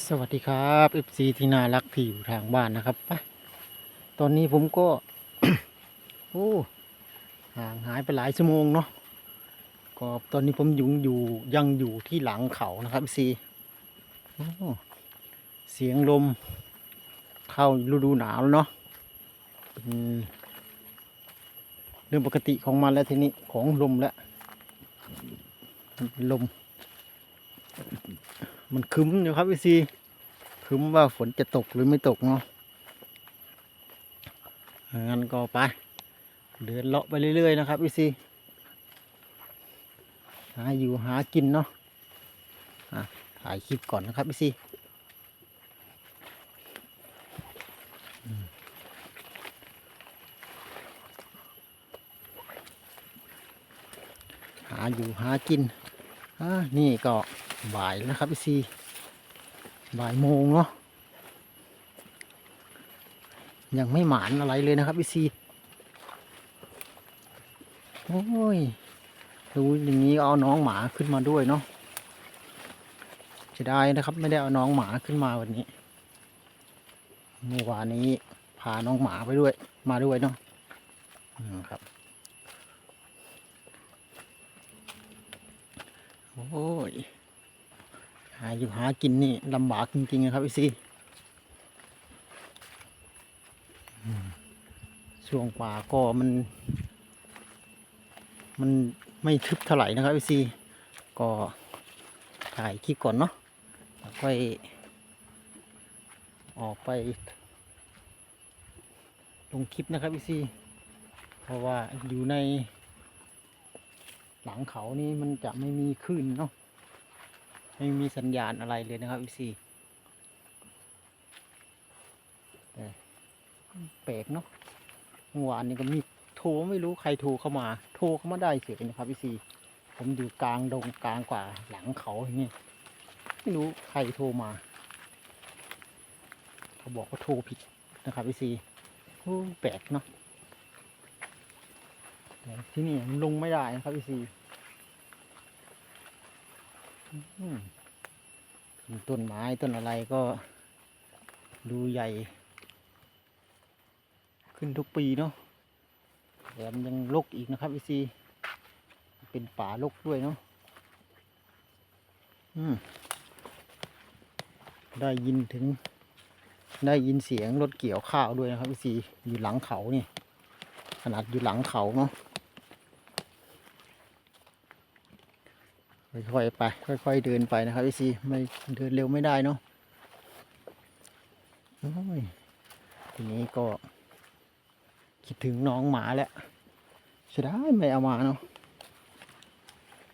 สวัสดีครับ FC ที่น่ารักที่อยู่ทางบ้านนะครับไปตอนนี้ผมก็ โอ้ห่างหายไปหลายชั่วโมงเนาะก็ตอนนี้ผมยู่อยู่ยังอยู่ที่หลังเขานะครับ FC โอ้เสียงลม เข้าฤดูหนาวแล้วเนาะเป็นเรื่องปกติของมันแล้วทีนี้ของลมแล้วลม มันคึ้มอยู่ครับพี่ซีคึ้มว่าฝนจะตกหรือไม่ตกเนาะงั้นก็ไป เดินเลาะไปเรื่อยๆนะครับพี่ซีหาอยู่หากินเนาะถ่ายคลิปก่อนนะครับพี่ซีหาอยู่หากินอ่านี่ก็ บ่ายแล้วนะครับพี่ซีบ่ายโมงเนาะยังไม่หมานอะไรเลยนะครับพี่ซีโอ้ยดูอย่างนี้เอาน้องหมาขึ้นมาด้วยเนาะจะได้นะครับ ไม่ได้เอาน้องหมาขึ้นมาวันนี้เมื่อวานนี้พาน้องหมาไปด้วย มาด้วยเนาะอืมครับโอ้ยาอยู่หากินนี่ลำบากจริงๆนะครับพี่ซีช่วงป่าก็มัน มันไม่ทึบเท่าไหร่นะครับพี่ซีก็ถ่ายคลิปก่อนเนาะค่อยออกไป ลงคลิปนะครับพี่ซีเพราะว่าอยู่ในหลังเขานี่มันจะไม่มีคลื่นเนาะ ไม่มีสัญญาณอะไรเลยนะครับอีซีแต่แปลกเนาะเมื่อวานนี้ก็มีโทรไม่รู้ใครโทรเข้ามา โทรเข้ามาได้เฉยนะครับอีซีผมอยู่กลางดงกลางกว่าหลังเขาอย่างนี้ไม่รู้ใครโทรมา เขาบอกว่าโทรผิดนะครับอีซีโอ้แปลกเนาะที่นี่ลงไม่ได้นะครับอีซี ต้นไม้ต้นอะไรก็ดูใหญ่ ขึ้นทุกปีเนาะแถมยังรกอีกนะครับอีซีเป็นป่ารกด้วยเนาะอืมได้ยินถึง ได้ยินเสียงรถเกี่ยวข้าวด้วยนะครับอีซีอยู่หลังเขานี่ ขนาดอยู่หลังเขาเนาะ ค่อยๆไป ค่อย ๆ เดินไปนะครับพี่ซีไม่เดินเร็วไม่ได้เนาะทีนี้ก็ คิดถึงน้องหมาแล้วจะได้ไม่เอามาเนาะ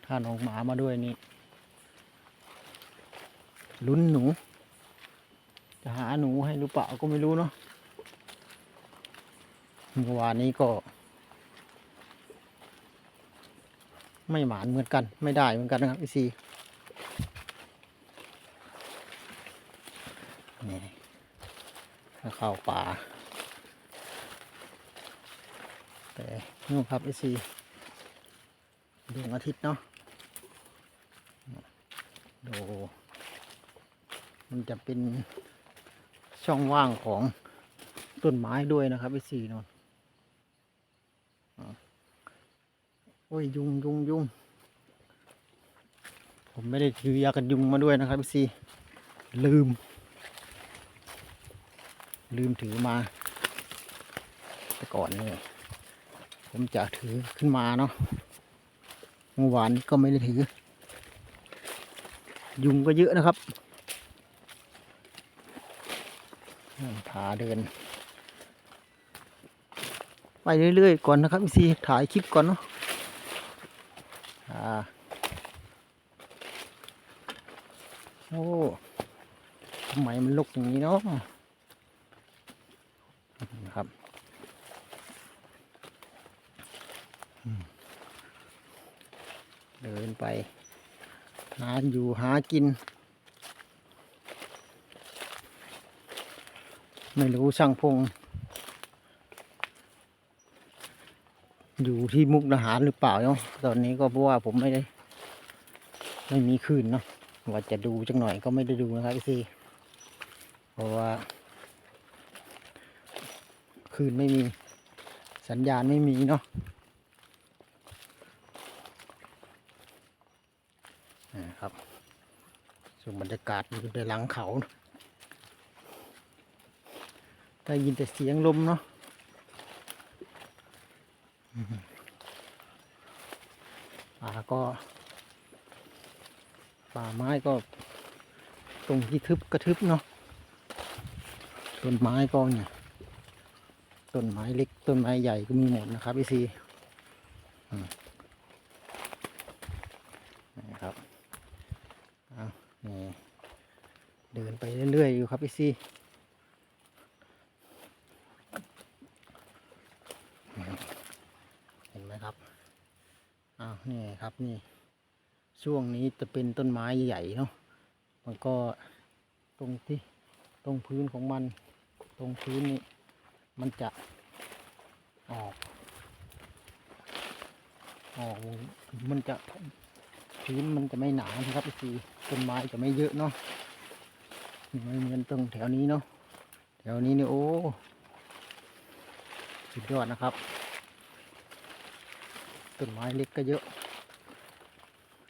ถ้าน้องหมามาด้วยนี่ลุ้นหนู จะหาหนูให้หรือเปล่าก็ไม่รู้เนาะเมื่อวานนี้ก็ ไม่หมานเหมือนกัน ไม่ได้เหมือนกันนะครับพี่ซีนี่ถ้าเข้าป่าแต่นู่นครับพี่ซีดวงอาทิตย์เนาะดูมันจะเป็นช่องว่างของต้นไม้ด้วยนะครับพี่ซีนน โอ้ยยุงยุงยุงผมไม่ได้ถือยากันยุงมาด้วยนะครับพี่ซีลืม ลืมถือมา แต่ก่อนนี่ผมจะถือขึ้นมาเนาะเมื่อวานก็ไม่ได้ถือ ยุงก็เยอะนะครับพาเดิน ไปเรื่อยๆก่อนนะครับพี่ซีถ่ายคลิปก่อนเนาะ อ่าโอ้ทำไมมันลุกอย่างนี้เนาะนะครับเดินไป หาอยู่หากิน ไม่รู้ช่างพง อยู่ที่มุกดาหารหรือเปล่าเนาะตอนนี้ก็เพราะว่าผมไม่ได้ ไม่มีคืนเนาะว่าจะดูจังหน่อยก็ไม่ได้ดูนะครับพี่ซีราะว่า คืนไม่มีสัญญาณไม่มีเนาะนะครับส่วนบรรยากาศอยู่ในหลังเขาได้ยินแต่เสียงลมเนาะ ป่าก็ ป่าไม้ก็ ตรงที่ทึบก็ทึบเนาะต้นไม้ก็เนี่ยต้นไม้เล็กต้นไม้ใหญ่ก็มีหมดนะครับพี่ซีนะครับเอานี่เดินไปเรื่อยๆอยู่ครับพี่ซีอืมเห็นไหมครับอ้าว นี่ครับนี่ ช่วงนี้จะเป็นต้นไม้ใหญ่เนาะมันก็ตรงที่ตรงพื้นของมัน ตรงพื้นนี้มันจะออกออกมันจะพื้นมันจะไม่หนานะครับพี่ต้นไม้จะไม่เยอะเนาะไม่เหมือนตรงแถวนี้เนาะแถวนี้เนี่ยโอ้สุดยอดนะครับต้นไม้เล็กก็เยอะ